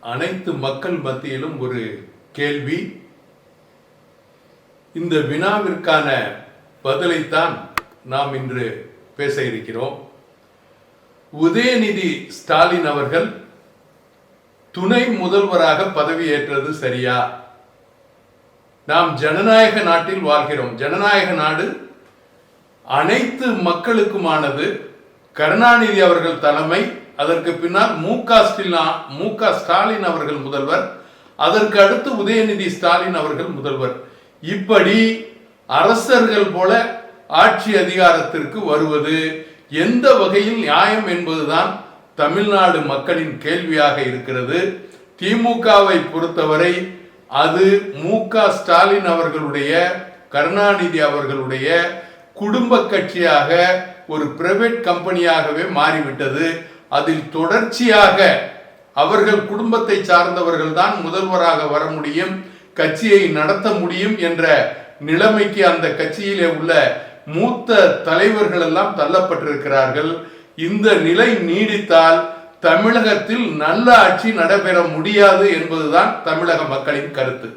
அனைத்து மக்கள் மத்தியிலும் ஒரு கேள்வி. இந்த வினாவிற்கான பதிலைத்தான் நாம் இன்று பேச இருக்கிறோம். உதயநிதி ஸ்டாலின் அவர்கள் துணை முதல்வராக பதவியேற்றது சரியா? நாம் ஜனநாயக நாட்டில் வாழ்கிறோம். ஜனநாயக நாடு அனைத்து மக்களுக்குமானது. கருணாநிதி அவர்கள் தலைமை அதற்கு பின்னால் மு க ஸ்டாலின் மு க ஸ்டாலின் அவர்கள் முதல்வர் அதற்கு அடுத்து உதயநிதி ஸ்டாலின் அவர்கள் முதல்வர். இப்படி அரசர்கள் போல ஆட்சி அதிகாரத்திற்கு வருவது எந்த வகையில் நியாயம் என்பதுதான் தமிழ்நாடு மக்களின் கேள்வியாக இருக்கிறது. திமுகவை பொறுத்தவரை அது மு க ஸ்டாலின் அவர்களுடைய கருணாநிதி அவர்களுடைய குடும்ப கட்சியாக ஒரு பிரைவேட் கம்பெனியாகவே மாறிவிட்டது. அதில் தொடர்ச்சியாக அவர்கள் குடும்பத்தை சார்ந்தவர்கள் தான் முதல்வராக வர முடியும் கட்சியை நடத்த முடியும் என்ற நிலைமைக்கு அந்த கட்சியிலே உள்ள மூத்த தலைவர்கள் எல்லாம் தள்ளப்பட்டிருக்கிறார்கள். இந்த நிலை நீடித்தால் தமிழகத்தில் நல்ல ஆட்சி நடைபெற முடியாது என்பதுதான் தமிழக மக்களின் கருத்து.